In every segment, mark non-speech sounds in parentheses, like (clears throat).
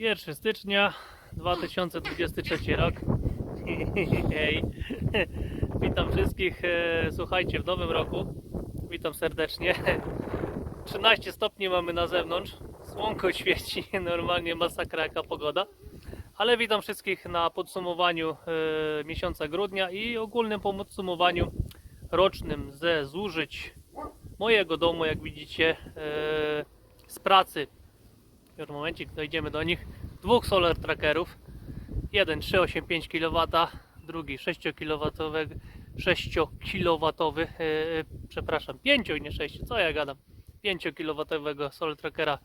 1 stycznia 2023 rok. (laughs) Hej. (laughs) Witam wszystkich. e, Słuchajcie, w nowym roku. Witam serdecznie. (laughs) 13 stopni mamy na zewnątrz. Słonko świeci, normalnie masakra jaka pogoda. Ale witam wszystkich na podsumowaniu e, miesiąca grudnia i ogólnym podsumowaniu rocznym ze zużyć mojego domu, jak widzicie, e, z pracy. Już momencik, dojdziemy do nich. Dwóch solar trackerów. Jeden 385 kW, drugi 6 kW, 6 kW, e, przepraszam, 5 nie 6, co ja gadam? 5 kW solar trackera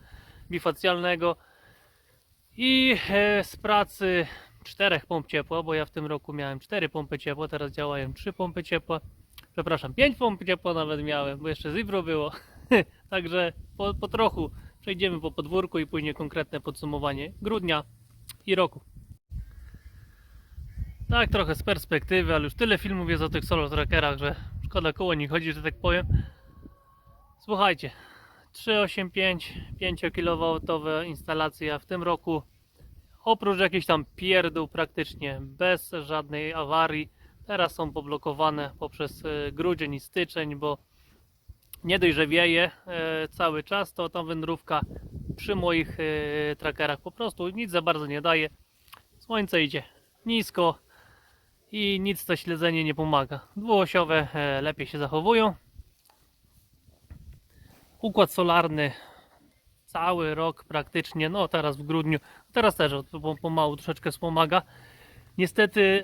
bifacjalnego i e, z pracy czterech pomp ciepła, bo ja w tym roku miałem 4 pompy ciepła, teraz działają 3 pompy ciepła. Przepraszam, 5 pomp ciepła nawet miałem, bo jeszcze Zibro było. (laughs) Także po, po trochu przejdziemy po podwórku i później konkretne podsumowanie grudnia i roku. Tak, trochę z perspektywy, ale już tyle filmów jest o tych solo trackerach, że szkoda koło nich chodzi, że tak powiem. Słuchajcie, 385, 5 kW instalacja w tym roku. Oprócz jakichś tam pierdół praktycznie, bez żadnej awarii. Teraz są poblokowane poprzez e, grudzień i styczeń, bo nie dość, że wieje e, cały czas, to tam wędrówka przy moich e, trackerach po prostu nic za bardzo nie daje. Słońce idzie nisko i nic to śledzenie nie pomaga. Dwuosiowe e, lepiej się zachowują. Układ solarny cały rok praktycznie, no teraz w grudniu, teraz też pomału troszeczkę wspomaga. Niestety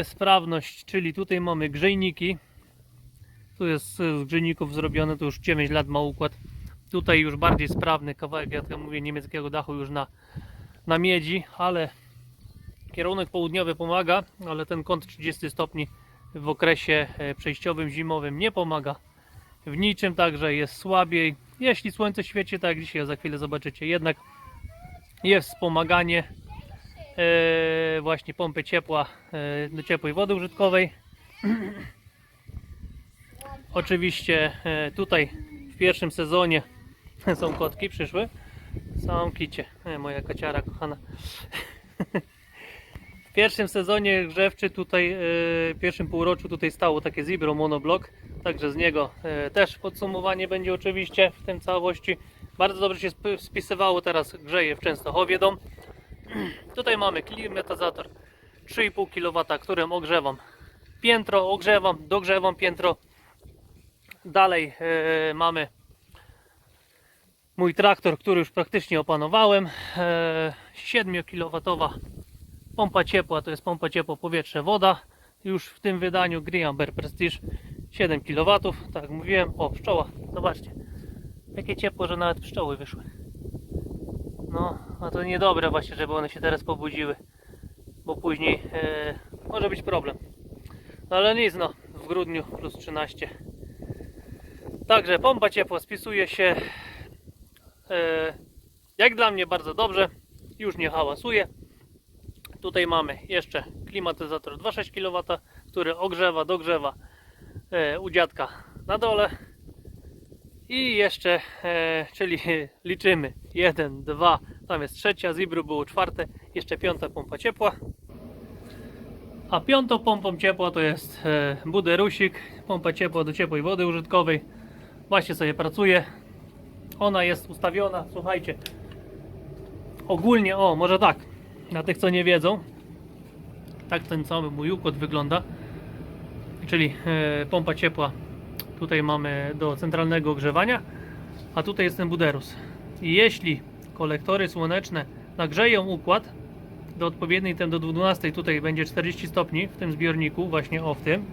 e, sprawność, czyli tutaj mamy grzejniki. Tu jest z grzejników zrobione, to już 9 lat ma układ. Tutaj już bardziej sprawny kawałek, ja mówię, niemieckiego dachu już na, na miedzi, ale kierunek południowy pomaga, ale ten kąt 30 stopni w okresie e, przejściowym zimowym nie pomaga w niczym, także jest słabiej. Jeśli słońce świeci, tak jak dzisiaj za chwilę zobaczycie, jednak jest wspomaganie e, właśnie pompy ciepła e, do ciepłej wody użytkowej. (clears throat) Oczywiście e, tutaj w pierwszym sezonie (laughs) są kotki przyszły. Są kicie, e, moja kaciara kochana. (laughs) W pierwszym sezonie grzewczy tutaj, e, w pierwszym półroczu tutaj stało takie Zibro monoblock, także z niego też podsumowanie będzie oczywiście w tym całości. Bardzo dobrze się sp- spisywało, teraz grzeje w Częstochowie dom. (clears throat) Tutaj mamy klimatyzator 3,5 kW, którym ogrzewam piętro, ogrzewam, dogrzewam piętro. Dalej e, mamy mój traktor, który już praktycznie opanowałem. E, 7 kW pompa ciepła, to jest pompa ciepło powietrze woda. Już w tym wydaniu Greenamber Prestige 7 kW. Tak jak mówiłem, o pszczoła, zobaczcie. Jakie ciepło, że nawet pszczoły wyszły. No, a to niedobre właśnie, żeby one się teraz pobudziły, bo później e, może być problem. No ale nic, no, w grudniu plus 13. Także pompa ciepła spisuje się e, jak dla mnie bardzo dobrze. Już nie hałasuje. Tutaj mamy jeszcze klimatyzator 2,6 kW, który ogrzewa, dogrzewa e, u dziadka na dole. I jeszcze, e, czyli (laughs) liczymy 1, 2, tam jest trzecia, Zibru było czwarte, jeszcze piąta pompa ciepła. A piątą pompą ciepła to jest buderusik, pompa ciepła do ciepłej wody użytkowej. Właśnie sobie pracuje. Ona jest ustawiona, słuchajcie. Ogólnie, o, może tak, dla tych co nie wiedzą, tak ten cały mój układ wygląda. Czyli e, pompa ciepła tutaj mamy do centralnego ogrzewania, a tutaj jest ten buderus. I jeśli kolektory słoneczne nagrzeją układ do odpowiedniej ten do 12, tutaj będzie 40 stopni w tym zbiorniku, właśnie o w tym,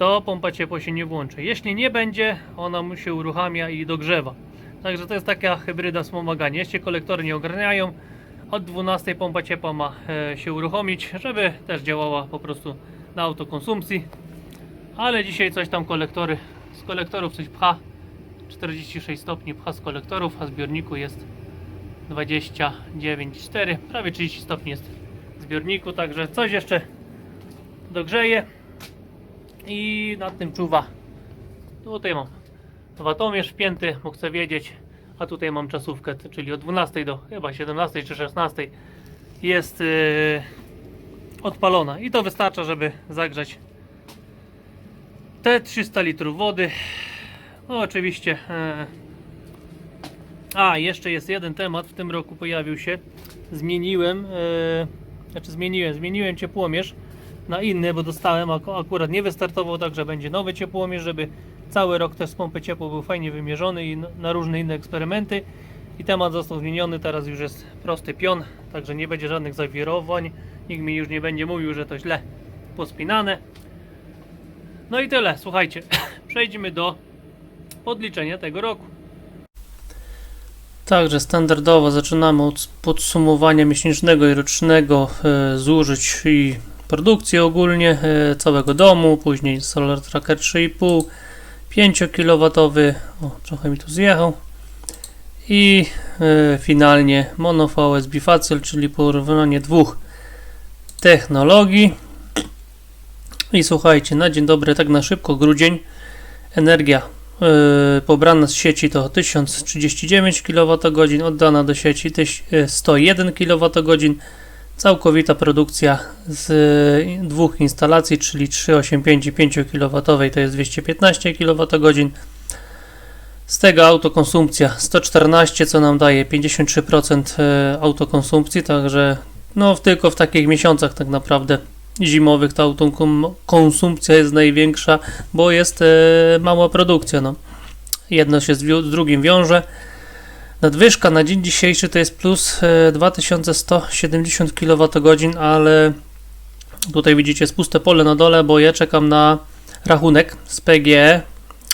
to pompa ciepła się nie włączy. Jeśli nie będzie, ona mu się uruchamia i dogrzewa. Także to jest taka hybryda wspomagania. Jeśli kolektory nie ogarniają, od 12 pompa ciepła ma e, się uruchomić, żeby też działała po prostu na autokonsumpcji. Ale dzisiaj coś tam kolektory, z kolektorów coś pcha. 46 stopni pcha z kolektorów, a zbiorniku jest 29,4, prawie 30 stopni jest w zbiorniku, także coś jeszcze dogrzeje i nad tym czuwa. Tutaj mam watomierz wpięty, bo chcę wiedzieć, a tutaj mam czasówkę, czyli od 12 do chyba 17 czy 16 jest yy, odpalona i to wystarcza, żeby zagrzać te 300 litrów wody. No oczywiście. e, A, jeszcze jest jeden temat w tym roku pojawił się. Zmieniłem, e, znaczy zmieniłem, zmieniłem ciepłomierz na inny, bo dostałem ak- akurat nie wystartował, także będzie nowy ciepłomierz, żeby cały rok też z pompy ciepło był fajnie wymierzony i na różne inne eksperymenty. I temat został zmieniony, teraz już jest prosty pion, także nie będzie żadnych zawirowań. Nikt mi już nie będzie mówił, że to źle pospinane. No i tyle, słuchajcie, (clears throat) przejdźmy do podliczenia tego roku. Także standardowo zaczynamy od podsumowania miesięcznego i rocznego e, zużyć i produkcji ogólnie e, całego domu, później Solar Tracker 3,5, 5 kW, o trochę mi tu zjechał. I e, finalnie Mono VS Bifacial, czyli porównanie dwóch technologii. I słuchajcie, na dzień dobry, tak na szybko, grudzień, energia yy, pobrana z sieci to 1039 kWh, oddana do sieci tyś- yy, 101 kWh, całkowita produkcja z dwóch instalacji, czyli 385 i 5 kW to jest 215 kWh. Z tego autokonsumpcja 114, co nam daje 53% yy, autokonsumpcji, także no tylko w takich miesiącach tak naprawdę zimowych ta autokonsumpcja jest największa, bo jest e, mała produkcja. No. Jedno się z drugim wiąże. Nadwyżka na dzień dzisiejszy to jest plus e, 2170 kWh, ale tutaj widzicie jest puste pole na dole, bo ja czekam na rachunek z PGE,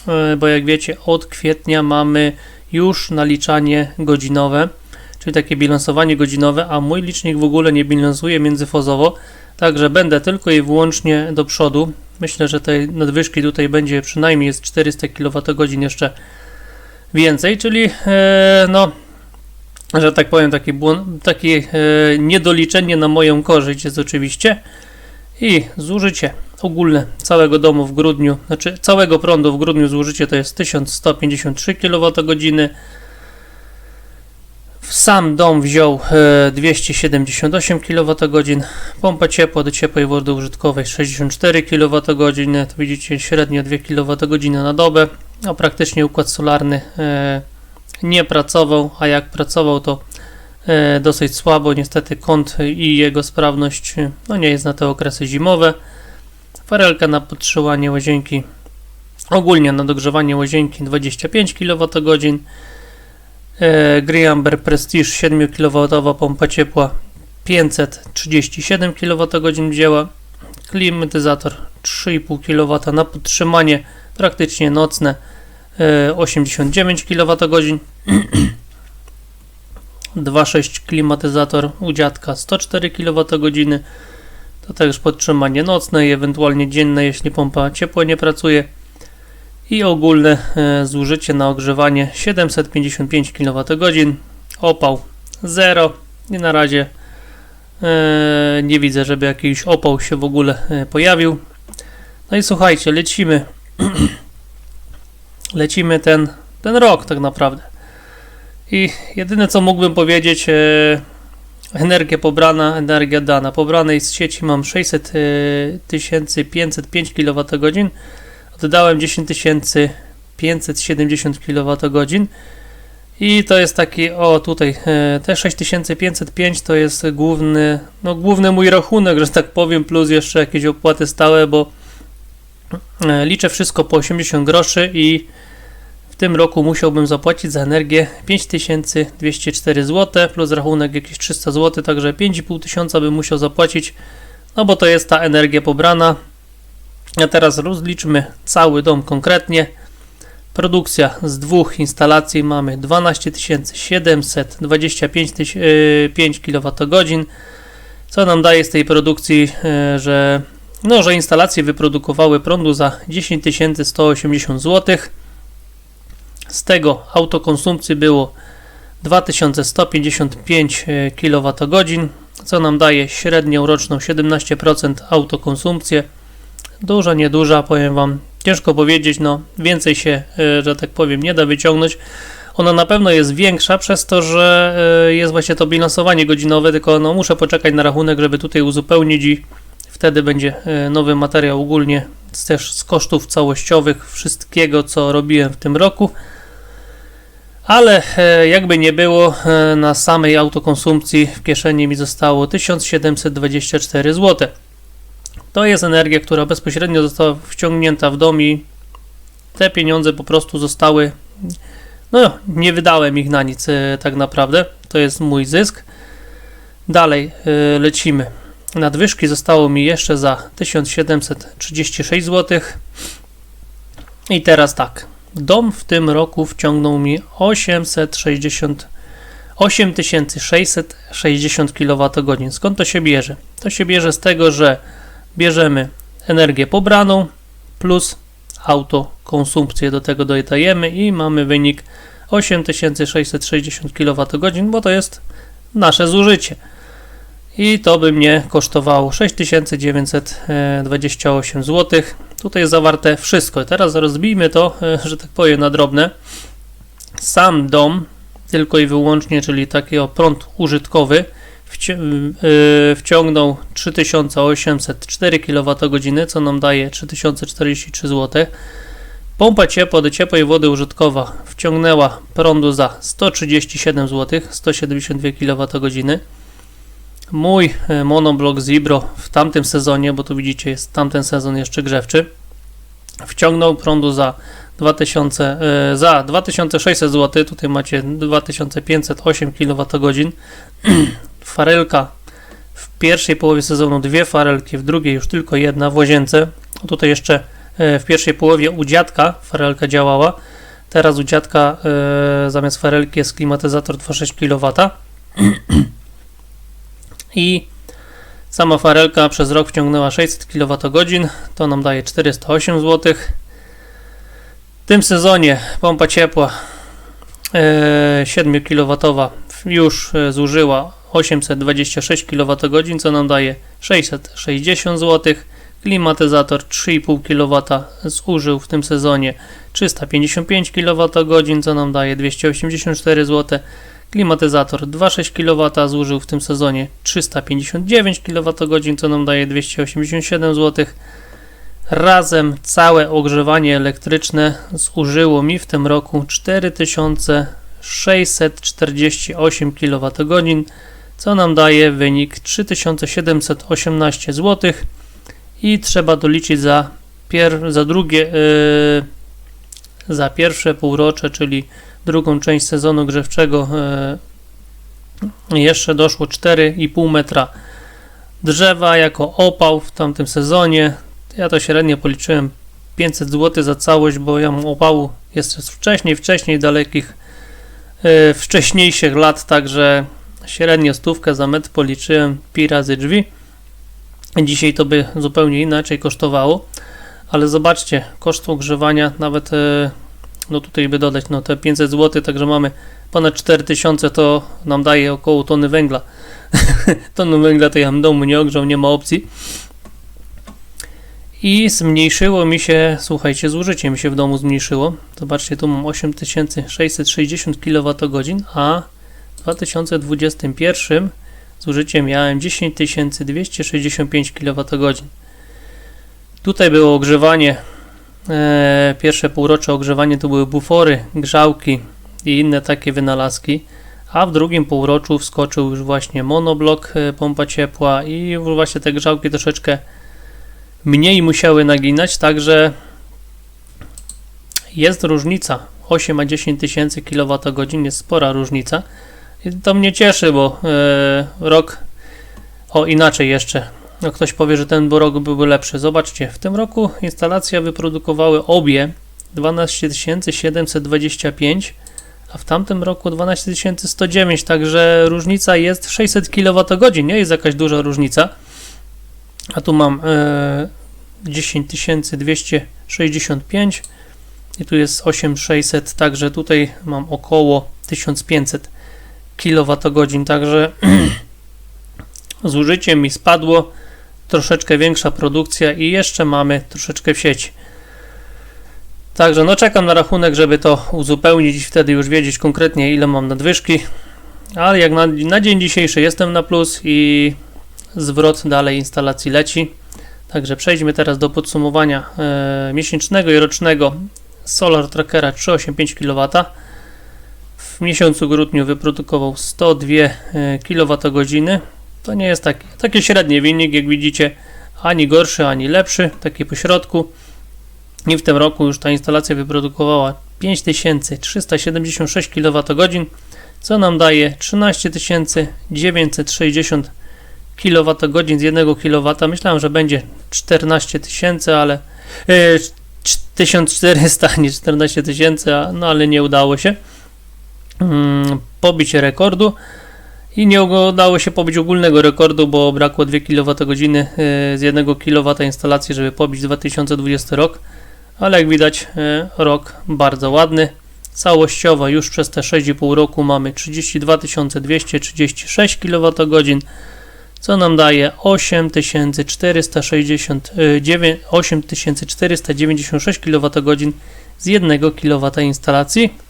e, bo jak wiecie od kwietnia mamy już naliczanie godzinowe, czyli takie bilansowanie godzinowe, a mój licznik w ogóle nie bilansuje międzyfazowo, Także będę tylko i wyłącznie do przodu. Myślę, że tej nadwyżki tutaj będzie przynajmniej jest 400 kWh jeszcze więcej, czyli e, no, że tak powiem, taki błąd, takie e, niedoliczenie na moją korzyść jest oczywiście. I zużycie ogólne całego domu w grudniu, znaczy całego prądu w grudniu zużycie to jest 1153 kWh. Sam dom wziął e, 278 kWh, pompa ciepła do ciepłej wody użytkowej 64 kWh, to widzicie średnio 2 kWh na dobę, a praktycznie układ solarny e, nie pracował, a jak pracował to e, dosyć słabo, niestety kąt i jego sprawność e, no nie jest na te okresy zimowe. Farelka na podtrzymanie łazienki, ogólnie na dogrzewanie łazienki 25 kWh, Griamber Prestige 7 kW pompa ciepła 537 kWh wzięła. Klimatyzator 3,5 kW na podtrzymanie praktycznie nocne e, 89 kWh. 2.6 klimatyzator u dziadka 104 kWh. To też podtrzymanie nocne i ewentualnie dzienne, jeśli pompa ciepła nie pracuje i ogólne e, zużycie na ogrzewanie 755 kWh, opał 0 i na razie e, nie widzę, żeby jakiś opał się w ogóle e, pojawił. No i słuchajcie, lecimy (clears throat) lecimy ten, ten rok tak naprawdę. I jedyne co mógłbym powiedzieć, e, energia pobrana, energia dana. Pobranej z sieci mam 600 e, 505 kWh, oddałem 10570 kWh i to jest taki, o tutaj, e, te 6505 to jest główny, no główny mój rachunek, że tak powiem, plus jeszcze jakieś opłaty stałe, bo liczę wszystko po 80 groszy i w tym roku musiałbym zapłacić za energię 5204 zł, plus rachunek jakieś 300 zł, także 5500 bym musiał zapłacić, no bo to jest ta energia pobrana, a teraz rozliczmy cały dom konkretnie. Produkcja z dwóch instalacji mamy 12 725 5 kWh, co nam daje z tej produkcji, e, że, no, że instalacje wyprodukowały prądu za 10 180 zł. Z tego autokonsumpcji było 2155 kWh, co nam daje średnią roczną 17% autokonsumpcję duża, nieduża, powiem Wam, ciężko powiedzieć, no więcej się, e, że tak powiem, nie da wyciągnąć. Ona na pewno jest większa przez to, że e, jest właśnie to bilansowanie godzinowe, tylko no muszę poczekać na rachunek, żeby tutaj uzupełnić i wtedy będzie e, nowy materiał ogólnie też z kosztów całościowych wszystkiego, co robiłem w tym roku. Ale e, jakby nie było, e, na samej autokonsumpcji w kieszeni mi zostało 1724 zł. To jest energia, która bezpośrednio została wciągnięta w dom i te pieniądze po prostu zostały. No, nie wydałem ich na nic tak naprawdę. To jest mój zysk. Dalej lecimy. Nadwyżki zostało mi jeszcze za 1736 zł. I teraz tak. Dom w tym roku wciągnął mi 860 8660 kWh. Skąd to się bierze? To się bierze z tego, że bierzemy energię pobraną plus autokonsumpcję do tego dodajemy i mamy wynik 8660 kWh, bo to jest nasze zużycie. I to by mnie kosztowało 6928 zł. Tutaj jest zawarte wszystko. Teraz rozbijmy to, e, że tak powiem, na drobne. Sam dom, tylko i wyłącznie, czyli taki o prąd użytkowy, yy, wciągnął 3804 kWh, co nam daje 3043 zł. Pompa ciepła do ciepłej wody użytkowa wciągnęła prądu za 137 zł, 172 kWh. Mój e, monoblok Zibro w tamtym sezonie, bo tu widzicie jest tamten sezon jeszcze grzewczy, wciągnął prądu za 2000, e, za 2600 zł, tutaj macie 2508 kWh. (clears throat) Farelka w pierwszej połowie sezonu dwie farelki, w drugiej już tylko jedna w łazience. Tutaj jeszcze e, w pierwszej połowie u dziadka farelka działała. Teraz u dziadka zamiast farelki jest klimatyzator 2,6 kW. (clears throat) I sama farelka przez rok wciągnęła 600 kWh, to nam daje 408 zł. W tym sezonie pompa ciepła e, 7 kW już e, zużyła 826 kWh, co nam daje 660 zł. Klimatyzator 3,5 kW zużył w tym sezonie 355 kWh, co nam daje 284 zł. Klimatyzator 2,6 kW zużył w tym sezonie 359 kWh, co nam daje 287 zł. Razem całe ogrzewanie elektryczne zużyło mi w tym roku 4648 kWh, co nam daje wynik 3718 zł. I trzeba doliczyć za, pier- za drugie, yy, za pierwsze półrocze, czyli drugą część sezonu grzewczego e, jeszcze doszło 4,5 metra drzewa jako opał w tamtym sezonie. Ja to średnio policzyłem 500 zł za całość, bo ja mam opału jest wcześniej, wcześniej dalekich e, wcześniejszych lat, także średnio stówkę za metr policzyłem pi razy drzwi. Dzisiaj to by zupełnie inaczej kosztowało, ale zobaczcie, koszt ogrzewania nawet e, no tutaj by dodać no te 500 zł, także mamy ponad 4000 to nam daje około tony węgla. (laughs) Tonu węgla to ja w domu nie ogrzał, nie ma opcji. I zmniejszyło mi się, słuchajcie, zużycie mi się w domu zmniejszyło. Zobaczcie, tu mam 8660 kWh, a w 2021 zużycie miałem 10265 kWh. Tutaj było ogrzewanie pierwsze półrocze ogrzewanie to były bufory, grzałki i inne takie wynalazki, a w drugim półroczu wskoczył już właśnie monoblok, e, pompa ciepła i właśnie te grzałki troszeczkę mniej musiały naginać, także jest różnica. 8 a 10 tysięcy kWh jest spora różnica. I to mnie cieszy, bo e, rok o inaczej jeszcze no ktoś powie, że ten rok byłby lepszy. Zobaczcie, w tym roku instalacja wyprodukowały obie 12 725, a w tamtym roku 12 109, także różnica jest 600 kWh, nie jest jakaś duża różnica. A tu mam e, 10 265 i tu jest 8600, także tutaj mam około 1500 kWh, także (clears throat) zużycie mi spadło troszeczkę większa produkcja i jeszcze mamy troszeczkę w sieci. Także no czekam na rachunek, żeby to uzupełnić i wtedy już wiedzieć konkretnie ile mam nadwyżki. Ale jak na, na dzień dzisiejszy jestem na plus i zwrot dalej instalacji leci. Także przejdźmy teraz do podsumowania e, miesięcznego i rocznego Solar Trackera 385 kW. W miesiącu grudniu wyprodukował 102 e, kWh. To nie jest taki, taki średni wynik, jak widzicie, ani gorszy, ani lepszy, taki pośrodku. I w tym roku już ta instalacja wyprodukowała 5376 kWh, co nam daje 13 960 kWh z 1 kW. Myślałem, że będzie 14 tysięcy, ale e, 1400, (laughs) nie 14 tysięcy, no ale nie udało się mm, pobić rekordu i nie udało się pobić ogólnego rekordu, bo brakło 2 kWh z 1 kW instalacji, żeby pobić 2020 rok, ale jak widać e, rok bardzo ładny. Całościowo już przez te 6,5 roku mamy 32 236 kWh, co nam daje 8469, 8496 kWh z 1 kW instalacji.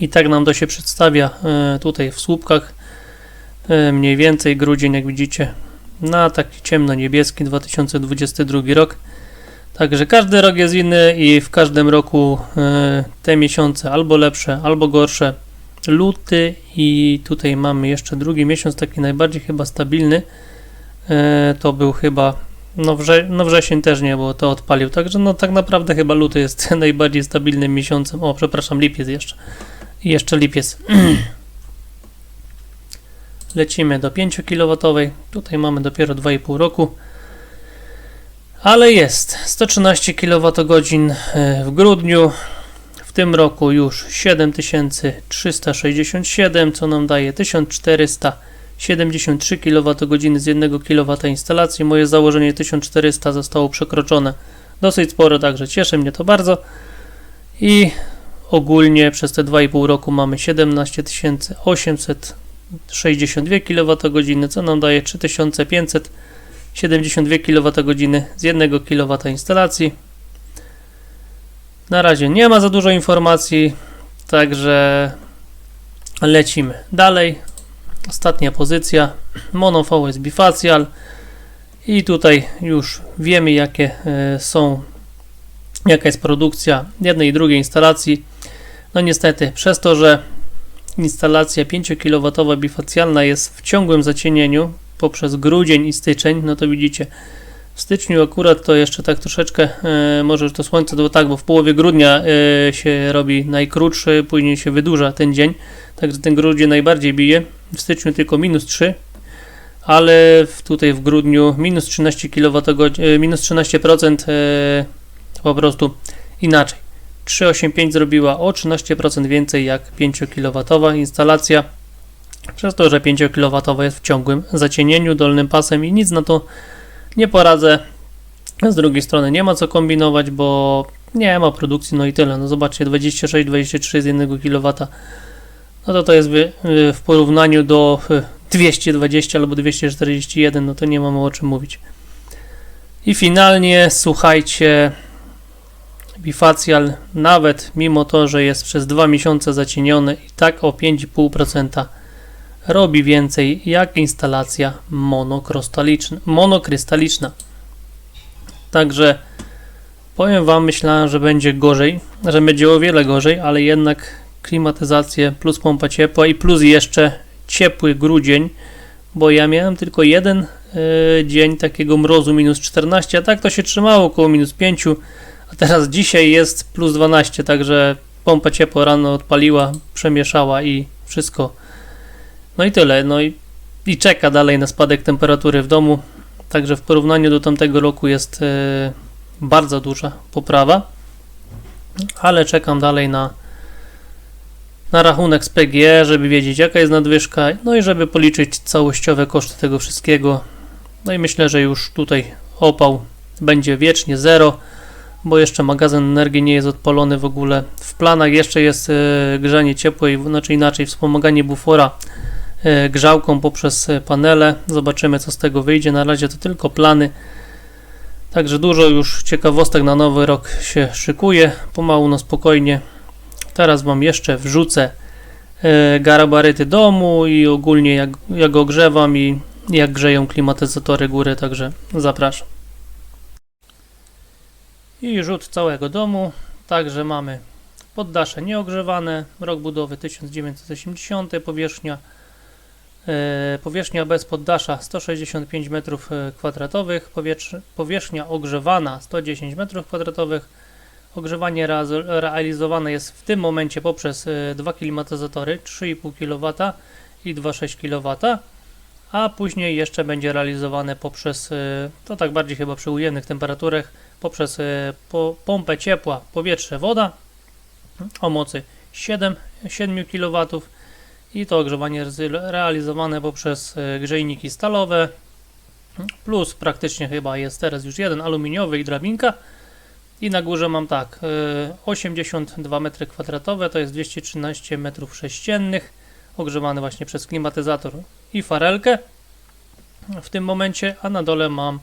I tak nam to się przedstawia e, tutaj w słupkach. E, Mniej więcej grudzień, jak widzicie, na taki ciemno-niebieski 2022 rok. Także każdy rok jest inny i w każdym roku e, te miesiące albo lepsze, albo gorsze. Luty i tutaj mamy jeszcze drugi miesiąc, taki najbardziej chyba stabilny. To był chyba, no, wrze, no wrzesień też nie, bo to odpalił. Także no tak naprawdę chyba luty jest (laughs) najbardziej stabilnym miesiącem. O, przepraszam, lipiec jeszcze. I jeszcze lipiec. (clears throat) Lecimy do 5 kW. Tutaj mamy dopiero 2,5 roku. Ale jest 113 kWh w grudniu. W tym roku już 7367, co nam daje 1473 kWh z 1 kW instalacji. Moje założenie 1400 zostało przekroczone dosyć sporo, także cieszy mnie to bardzo. I ogólnie przez te 2,5 roku mamy 17 862 kWh, co nam daje 3572 kWh z 1 kW instalacji. Na razie nie ma za dużo informacji, także lecimy dalej. Ostatnia pozycja Mono VS Bifacial i tutaj już wiemy jakie e, są jaka jest produkcja jednej i drugiej instalacji. No niestety, przez to, że instalacja 5 kW bifacjalna jest w ciągłym zacienieniu poprzez grudzień i styczeń, no to widzicie, w styczniu akurat to jeszcze tak troszeczkę, e, może to słońce to tak, bo w połowie grudnia e, się robi najkrótszy, później się wydłuża ten dzień, także ten grudzień najbardziej bije. W styczniu tylko minus 3, ale w, tutaj w grudniu minus 13 kWh, e, minus 13% e, po prostu inaczej. 385 zrobiła o 13% więcej jak 5 kW instalacja. Przez to, że 5 kW jest w ciągłym zacienieniu dolnym pasem i nic na to nie poradzę. Z drugiej strony nie ma co kombinować, bo nie ma produkcji, no i tyle. No zobaczcie, 26-23 z 1 kW. No to to jest w, w porównaniu do 220 albo 241, no to nie mamy o czym mówić. I finalnie, słuchajcie, Bifacjal, nawet mimo to, że jest przez 2 miesiące zacieniony i tak o 5,5% robi więcej jak instalacja monokrystaliczna. Także powiem Wam, myślałem, że będzie gorzej, że będzie o wiele gorzej, ale jednak klimatyzację plus pompa ciepła i plus jeszcze ciepły grudzień, bo ja miałem tylko jeden y, dzień takiego mrozu minus 14, a tak to się trzymało około minus 5 a teraz dzisiaj jest plus 12, także pompa ciepła rano odpaliła, przemieszała i wszystko. No i tyle. No i, i czeka dalej na spadek temperatury w domu. Także w porównaniu do tamtego roku jest e, bardzo duża poprawa. Ale czekam dalej na, na rachunek z PGE, żeby wiedzieć jaka jest nadwyżka, no i żeby policzyć całościowe koszty tego wszystkiego. No i myślę, że już tutaj opał będzie wiecznie zero bo jeszcze magazyn energii nie jest odpalony w ogóle. W planach jeszcze jest e, grzanie ciepłej, znaczy inaczej, wspomaganie bufora e, grzałką poprzez panele. Zobaczymy, co z tego wyjdzie. Na razie to tylko plany. Także dużo już ciekawostek na nowy rok się szykuje, pomału no spokojnie. Teraz Wam jeszcze wrzucę e, gabaryty domu i ogólnie jak, jak ogrzewam i jak grzeją klimatyzatory góry, także zapraszam. I rzut całego domu, także mamy poddasze nieogrzewane, rok budowy 1980, powierzchnia e, powierzchnia bez poddasza 165 m2, powietrz- powierzchnia ogrzewana 110 m2, ogrzewanie realizowane jest w tym momencie poprzez e, dwa klimatyzatory 3,5 kW i 2,6 kW, a później jeszcze będzie realizowane poprzez, e, to tak bardziej chyba przy ujemnych temperaturach, poprzez e, po, pompę ciepła powietrze-woda o mocy 7, 7 kW i to ogrzewanie realizowane poprzez e, grzejniki stalowe. Plus praktycznie chyba jest teraz już jeden aluminiowy i drabinka. I na górze mam tak e, 82 m2 to jest 213 m3 ogrzewane właśnie przez klimatyzator i farelkę w tym momencie, a na dole mam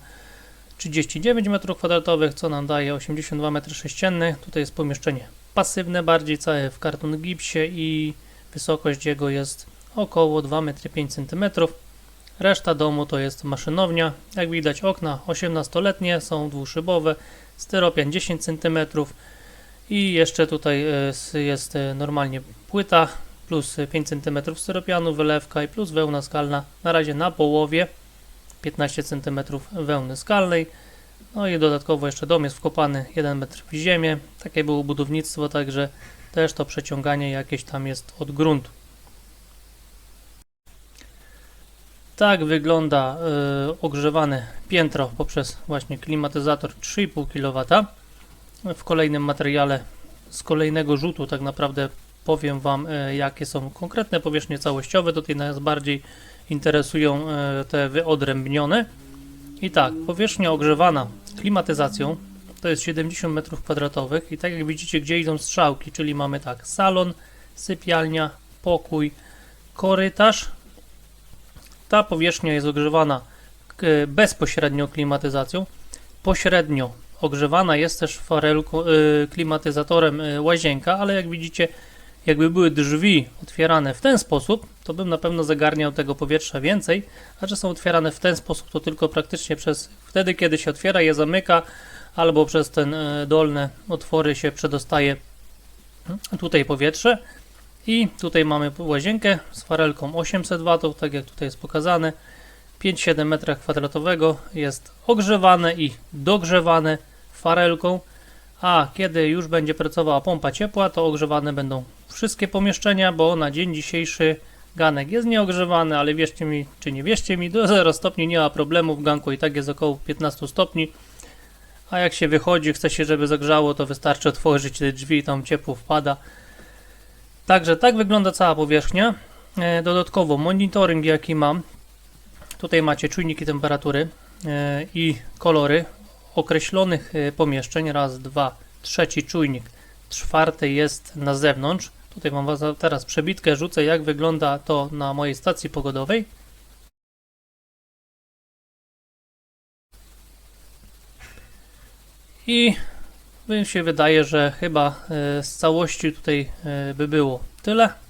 39 m2, co nam daje 82 m3. Tutaj jest pomieszczenie pasywne, bardziej całe w karton gipsie i wysokość jego jest około 2,5 m. Reszta domu to jest maszynownia. Jak widać okna 18-letnie, są dwuszybowe, styropian 10 cm i jeszcze tutaj e, jest e, normalnie płyta plus 5 cm styropianu, wylewka i plus wełna skalna. Na razie na połowie 15 cm wełny skalnej. No i dodatkowo jeszcze dom jest wkopany 1 metr w ziemię. Takie było budownictwo, także też to przeciąganie jakieś tam jest od gruntu. Tak wygląda y, ogrzewane piętro poprzez właśnie klimatyzator 3,5 kW. W kolejnym materiale z kolejnego rzutu tak naprawdę powiem Wam y, jakie są konkretne powierzchnie całościowe. Tutaj nas bardziej interesują y, te wyodrębnione. I tak, powierzchnia ogrzewana klimatyzacją to jest 70 m2 i tak jak widzicie, gdzie idą strzałki, czyli mamy tak, salon, sypialnia, pokój, korytarz. Ta powierzchnia jest ogrzewana k- bezpośrednio klimatyzacją. Pośrednio ogrzewana jest też farelką, y, klimatyzatorem łazienka, ale jak widzicie, jakby były drzwi otwierane w ten sposób, to bym na pewno zagarniał tego powietrza więcej, a że są otwierane w ten sposób, to tylko praktycznie przez wtedy, kiedy się otwiera, je zamyka, albo przez ten e, dolne otwory się przedostaje tutaj powietrze. I tutaj mamy łazienkę z farelką 800 W, tak jak tutaj jest pokazane. 5,7 m2 jest ogrzewane i dogrzewane farelką, a kiedy już będzie pracowała pompa ciepła, to ogrzewane będą wszystkie pomieszczenia, bo na dzień dzisiejszy ganek jest nieogrzewany, ale wierzcie mi, czy nie wierzcie mi, do 0 stopni nie ma problemu, w ganku i tak jest około 15 stopni, a jak się wychodzi, chce się, żeby zagrzało, to wystarczy otworzyć te drzwi i tam ciepło wpada. Także tak wygląda cała powierzchnia. E, Dodatkowo monitoring jaki mam, tutaj macie czujniki temperatury e, i kolory określonych e, pomieszczeń, raz, dwa, trzeci czujnik, czwarty jest na zewnątrz. Tutaj mam was teraz przebitkę, rzucę jak wygląda to na mojej stacji pogodowej. I mi się wydaje, że chyba e, z całości tutaj e, by było tyle.